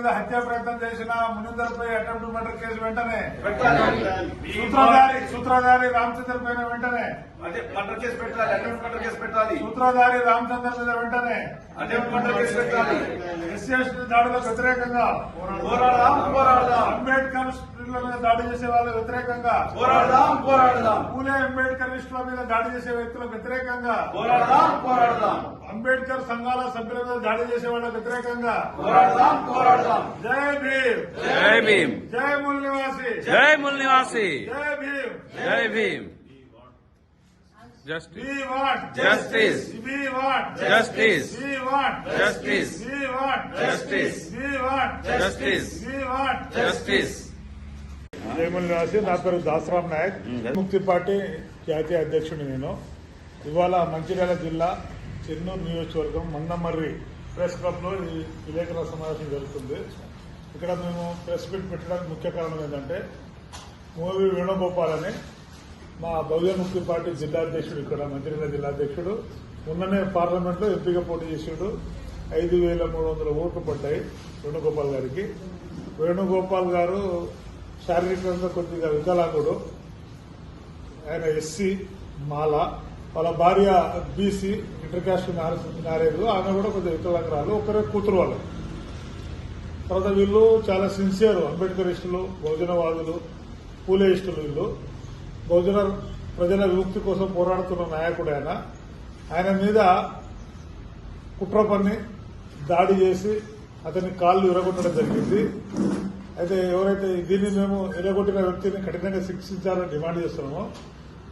మీద హత్యా ప్రయత్నం చేసిన మునిందర్ పై అటెంప్ట్ మర్డర్ కేసు వెంటనే సూత్రధారి సూత్రధారి రామచంద్ర పైన వెంటనే మర్డర్ కేసు పెట్టాలి అటెంప్ట్ మర్డర్ కేసు పెట్టాలి. సూత్రధారి రామచంద్ర మీద వెంటనే అటెంప్ట్ మర్డర్ కేసు పెట్టాలి. ఎస్సీ ఎస్టీ దాడులకు వ్యతిరేకంగా పోరాడదాం పోరాడదాం. అంబేద్కర్ స్త్రీల మీద దాడి చేసే వాళ్ళకు వ్యతిరేకంగా పోరాడదాం పోరాడదాం. పూలే అంబేద్కర్ మీద దాడి చేసే వ్యక్తులకు వ్యతిరేకంగా పోరాడదాం పోరాడదాం. అంబేద్కర్ సంఘాల సభ్యుల మీద దాడి చేసే వాళ్ళకు వ్యతిరేకంగా జై భీమ్. జై భీమ్. జై మూల్ నివాసి. జై ముల్ నివాసి. Jai Bhim. Jai Bhim. Justice We want Justice. We want Justice. We want Justice. We want Justice. We want Justice. We want justice. Jayamal నివాసి. నా పేరు దాసరాం నాయక్. ముక్తి పార్టీ జాతీయ అధ్యక్షుడు నేను. ఇవాళ మంచిర్యాల జిల్లా చెన్నూరు నియోజకవర్గం మందమర్రి ప్రెస్ క్లబ్లో ఈ విలేకరుల సమావేశం జరుగుతుంది. ఇక్కడ మేము ప్రెస్ మీట్ పెట్టడానికి ముఖ్య కారణం ఏంటంటే మూవీ వేణుగోపాల్ అని మా భవ్య ముక్తి పార్టీ జిల్లా అధ్యక్షుడు ఇక్కడ మంత్రిగా జిల్లా అధ్యక్షుడు మొన్ననే పార్లమెంట్లో ఎంపీగా పోటీ చేసాడు. ఐదు వేల మూడు వందల ఓట్లు పడ్డాయి వేణుగోపాల్ గారికి. వేణుగోపాల్ గారు శారీరకంగా కొద్దిగా వికలాంగుడు. ఆయన ఎస్సీ మాల. వాళ్ళ భార్య బీసీ ఇంటర్ కాస్ట్ మ్యారేజ్ ఆమె కూడా కొంచెం వికలాంగరాలు ఒకరే కూతురు వాళ్ళు. తర్వాత వీళ్ళు చాలా సిన్సియర్ అంబేద్కర్ ఇష్టలు బహుజనవాదులు పూలే ఇష్టలు వీళ్ళు. బహుజన ప్రజల విముక్తి కోసం పోరాడుతున్న నాయకుడు ఆయన. ఆయన మీద కుట్ర పన్ని దాడి చేసి అతని కాళ్ళు ఇరగొట్టడం జరిగింది. అయితే ఎవరైతే దీన్ని మేము ఇరగొట్టిన వ్యక్తిని కఠినంగా శిక్షించాలని డిమాండ్ చేస్తున్నామో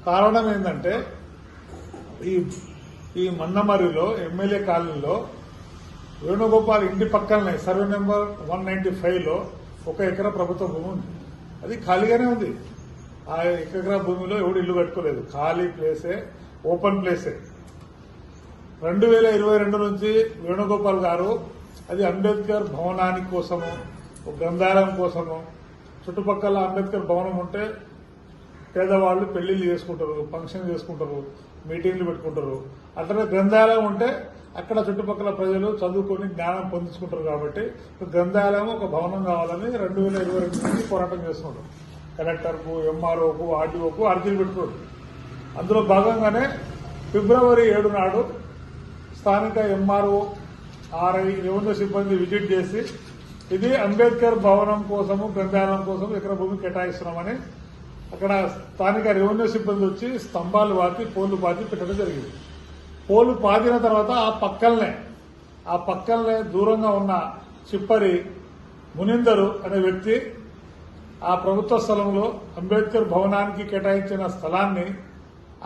కారణం ఏంటంటే ఈ ఈ మన్నమరిలో ఎమ్మెల్యే కాలనీలో వేణుగోపాల్ ఇంటి పక్కనే సర్వే నెంబర్ వన్ నైన్టీ ఫైవ్లో ఒక ఎకరా ప్రభుత్వ భూమి ఉంది. అది ఖాళీగానే ఉంది. ఆ ఎకరా భూమిలో ఎవడు ఇల్లు కట్టుకోలేదు. ఖాళీ ప్లేసే ఓపెన్ ప్లేసే. రెండు వేల ఇరవై రెండు నుంచి వేణుగోపాల్ గారు అది అంబేద్కర్ భవనానికి కోసము గ్రంథాలయం కోసము చుట్టుపక్కల అంబేద్కర్ భవనం ఉంటే పేదవాళ్ళు పెళ్ళిళ్ళు చేసుకుంటారు ఫంక్షన్ చేసుకుంటారు. మీటింగ్లు పెట్టుకుంటారు. అట్లనే గ్రంథాలయం ఉంటే అక్కడ చుట్టుపక్కల ప్రజలు చదువుకొని జ్ఞానం పొందించుకుంటారు కాబట్టి గ్రంథాలయం ఒక భవనం కావాలని రెండు వేల ఇరవై రెండు నుంచి పోరాటం చేస్తున్నారు కలెక్టర్కు ఎంఆర్ఓకు ఆర్డీఓకు అర్జీలు పెట్టుకోడు. అందులో భాగంగానే ఫిబ్రవరి ఏడు నాడు స్థానిక ఎంఆర్ఓ ఆర్ఐ రెవెన్యూ సిబ్బంది విజిట్ చేసి ఇది అంబేద్కర్ భవనం కోసము గ్రంథాలయం కోసం ఇక్కడ భూమి కేటాయిస్తున్నామని అక్కడ స్థానిక రెవెన్యూ సిబ్బంది వచ్చి స్తంభాలు పాతి పోలు పాతి పెట్టడం జరిగింది. పోలు పాతిన తర్వాత ఆ పక్కలనే ఆ పక్కలనే దూరంగా ఉన్న చిప్పరి మునిందరు అనే వ్యక్తి ఆ ప్రభుత్వ స్థలంలో అంబేద్కర్ భవనానికి కేటాయించిన స్థలాన్ని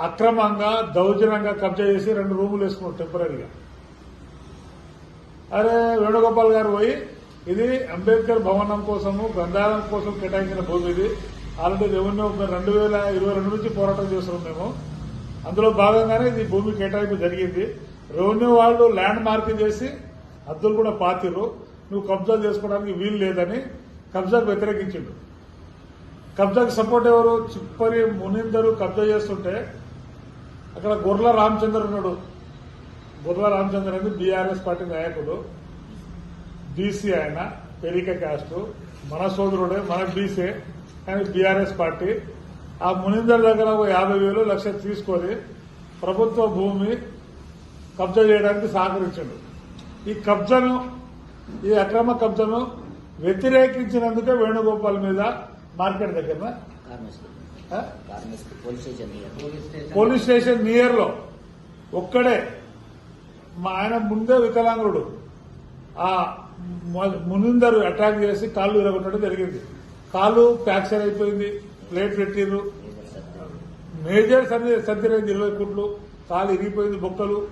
అక్రమంగా దౌర్జన్యంగా కబ్జా చేసి రెండు రూములు వేసుకున్నాడు టెంపరీగా అరే వేణుగోపాల్ గారు పోయి ఇది అంబేద్కర్ భవనం కోసము గ్రంథాలయం కోసం కేటాయించిన భూమి ఇది. ఆల్రెడీ రెవెన్యూ రెండు వేల ఇరవై రెండు నుంచి పోరాటం చేస్తున్నాం మేము. అందులో భాగంగానే ఇది భూమి కేటాయింపు జరిగింది. రెవెన్యూ వాళ్ళు ల్యాండ్ మార్కింగ్ చేసి హద్దులు కూడా పాతిర్రు. నువ్వు కబ్జా చేసుకోవడానికి వీలు లేదని కబ్జాకు వ్యతిరేకించిండు. కబ్జాకు సపోర్ట్ ఎవరు? చిప్పరి మునిందరు కబ్జా చేస్తుంటే అక్కడ గొర్ల రామచంద్ర ఉన్నాడు. గొర్ల రామచంద్ర అనేది బీఆర్ఎస్ పార్టీ నాయకుడు. బీసీ ఆయన పెరిక క్యాస్ట్. మన సోదరుడే మన బీసీ. కానీ బీఆర్ఎస్ పార్టీ ఆ మునిందర్ దగ్గర ఒక యాభై వేలు లక్ష తీసుకొని ప్రభుత్వ భూమి కబ్జా చేయడానికి సహకరించాడు. ఈ కబ్జాను ఈ అక్రమ కబ్జాను వ్యతిరేకించినందుకే వేణుగోపాల్ మీద మార్కెట్ దగ్గర police station near police station నియర్లో ఒక్కడే. మా ఆయన ముందే వికలాంగుడు. ఆ మునిందరు అటాక్ చేసి కాళ్ళు విరగొట్టడం జరిగింది. కాలు ఫ్రాక్చర్ అయిపోయింది ప్లేట్ పెట్టిర్రు. మేజర్ సర్జరీ సర్జరీ అయింది ఇరవై కుట్లు కాలు ఇరిగిపోయింది బొక్కలు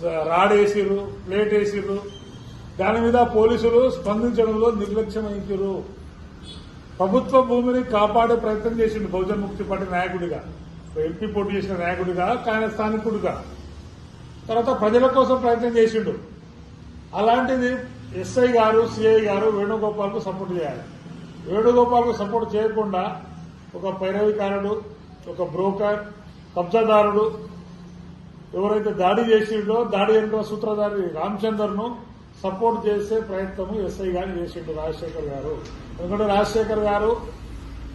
స- రాడ్ వేసిర్రు ప్లేట్ వేసిర్రు. దాని మీద పోలీసులు స్పందించడంలో నిర్లక్ష్యం వహించారు ప్రభుత్వ భూమిని కాపాడే ప్రయత్నం చేసిండు బహుజన్ ముక్తి పార్టీ నాయకుడిగా. ఎంపీ పోటీ చేసిన నాయకుడిగా కానీ స్థానికుడిగా. తర్వాత ప్రజల కోసం ప్రయత్నం చేసిండు. అలాంటిది ఎస్ఐ గారు సిఐ గారు వేణుగోపాల్కు సపోర్ట్ చేయాలి. వేణుగోపాల్కు సపోర్ట్ చేయకుండా ఒక పైరవికారుడు ఒక బ్రోకర్ కబ్జాదారుడు ఎవరైతే దాడి చేసిండో దాడి వెనుక సూత్రధారి రామచందర్ను సపోర్ట్ చేసే ప్రయత్నము ఎస్ఐ గారు చేసిండు రాజశేఖర్ గారు. ఎందుకంటే రాజశేఖర్ గారు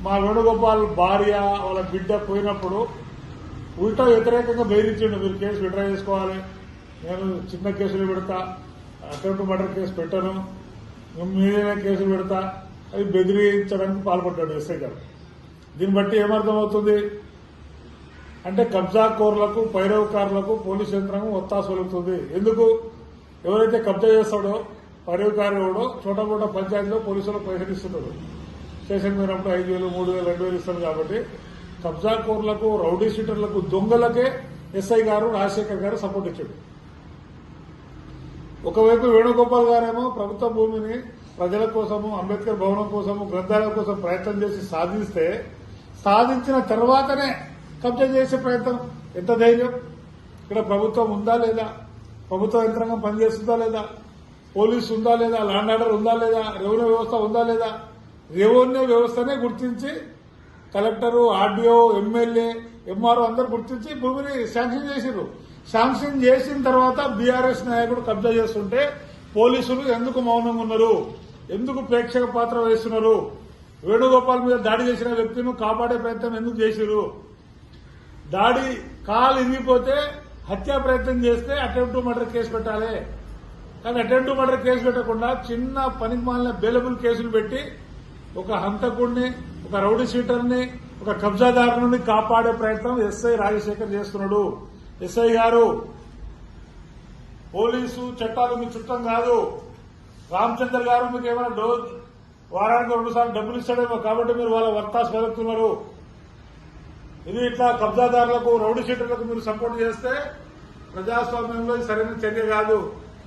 మా వేణుగోపాల్ భార్య వాళ్ళ బిడ్డ పోయినప్పుడు ఉల్టా వ్యతిరేకంగా బెదిరించిండు మీరు కేసు విడ్రా చేసుకోవాలి నేను చిన్న కేసులు పెడతా అటెంప్ట్ మర్డర్ కేసు పెట్టను మీదైనా కేసులు పెడతా అది బెదిరించడానికి పాల్పడ్డాడు ఎస్ఐ గారు. దీన్ని బట్టి ఏమర్థమవుతుంది? అంటే కబ్జా కోర్లకు పైరవకారులకు పోలీస్ యంత్రాంగం ఒత్తాసు వెలుగుతుంది. ఎందుకు? ఎవరైతే కబ్జా చేస్తాడో పైరవకారు ఎవడో చోటమోట పంచాయతీలో పోలీసులకు పైసలు ఇస్తున్నాడు స్టేషన్ పోయినప్పుడు ఐదు వేలు మూడు వేలు రెండు వేలు ఇస్తారు కాబట్టి కబ్జా కోర్లకు రౌడీ షీటర్లకు దొంగలకే ఎస్ఐ గారు రాజశేఖర్ గారు సపోర్ట్ ఇచ్చాడు. ఒకవైపు వేణుగోపాల్ గారేమో ప్రభుత్వ భూమిని ప్రజల కోసము అంబేద్కర్ భవనం కోసము గ్రంథాలయం కోసం ప్రయత్నం చేసి సాధిస్తే సాధించిన తర్వాతనే కబ్జా చేసే ప్రయత్నం. ఎంత ధైర్యం? ఇక్కడ ప్రభుత్వం ఉందా లేదా? ప్రభుత్వ యంత్రాంగం పనిచేస్తుందా లేదా? పోలీసు ఉందా లేదా? ల్యాండ్ ఆర్డర్ ఉందా లేదా? రెవెన్యూ వ్యవస్థ ఉందా లేదా? రెవెన్యూ వ్యవస్థనే గుర్తించి కలెక్టరు ఆర్డీఓ ఎమ్మెల్యే ఎంఆర్ఓ అందరు గుర్తించి భూమిని శాంక్షన్ చేసిండ్రు శాంక్షన్ చేసిన తర్వాత బీఆర్ఎస్ నాయకుడు కబ్జా చేస్తుంటే పోలీసులు ఎందుకు మౌనంగా ఉన్నారు? ఎందుకు ప్రేక్షక పాత్ర వహిస్తున్నారు వేణుగోపాల్ మీద దాడి చేసిన వ్యక్తిని కాపాడే ప్రయత్నం ఎందుకు చేసిరు దాడి కాలు ఇరిగిపోతే హత్యా ప్రయత్నం చేస్తే అటెంప్ట్ మర్డర్ కేసు పెట్టాలి. కానీ అటెంప్ట్ మర్డర్ కేసు పెట్టకుండా చిన్న పనికి మాలిన బెయిలబుల్ కేసులు పెట్టి ఒక హంతకుడిని ఒక రౌడీ షీటర్ని ఒక కబ్జాదారుని కాపాడే ప్రయత్నం ఎస్ఐ రాజశేఖర్ చేస్తున్నాడు. ఎస్ఐ గారు పోలీసు చట్టాలు మీ చుట్టం కాదు. రామచంద్ర గారు మీకు ఏమైనా డోజ్ వారానికి రెండు సార్లు డబ్బులు ఇస్తాడేమో కాబట్టి మీరు వాళ్ళ వర్తాస్ వెలుగుతున్నారు ఇది ఇట్లా కబ్జాదారులకు రౌడీ షీటర్లకు మీరు సపోర్ట్ చేస్తే ప్రజాస్వామ్యంలో సరైన చర్య కాదు.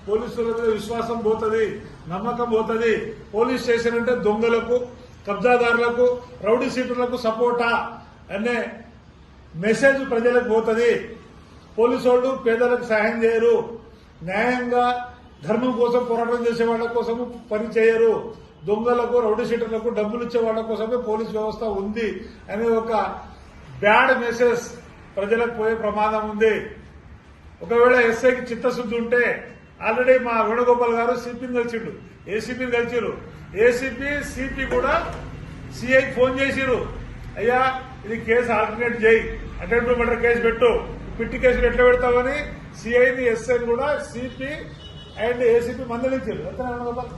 పోలీసుల మీద విశ్వాసం పోతుంది నమ్మకం పోతుంది. పోలీస్ స్టేషన్ అంటే దొంగలకు కబ్జాదారులకు రౌడీ షీటర్లకు సపోర్టా అనే మెసేజ్ ప్రజలకు పోతుంది. పోలీసు వాళ్ళు పేదలకు సహాయం చేయరు. న్యాయంగా ధర్మం కోసం పోరాటం చేసే వాళ్ళ కోసము పని చేయరు. దొంగలకు రౌడీ షీటర్లకు డబ్బులు ఇచ్చే వాళ్ళ కోసమే పోలీస్ వ్యవస్థ ఉంది అనే ఒక బ్యాడ్ మెసేజ్ ప్రజలకు పోయే ప్రమాదం ఉంది. ఒకవేళ ఎస్ఐకి చిత్తశుద్ధి ఉంటే ఆల్రెడీ మా వేణుగోపాల్ గారు సిపిని కలిసిండు. ఏసీపీని కలిసిరు ఏసీపీ సిపి కూడా సిఐకి ఫోన్ చేసిరు అయ్యా ఇది కేసు ఆల్టర్నేట్ చేయి. అటెంప్ట్ మర్డర్ కేసు పెట్టు. పిట్టి కేసులు ఎట్లా పెడతావని సిఐని ఎస్ఐని కూడా సిపి అండ్ ఏసీపీ మందలించారు. ఎంత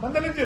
మందలించారు.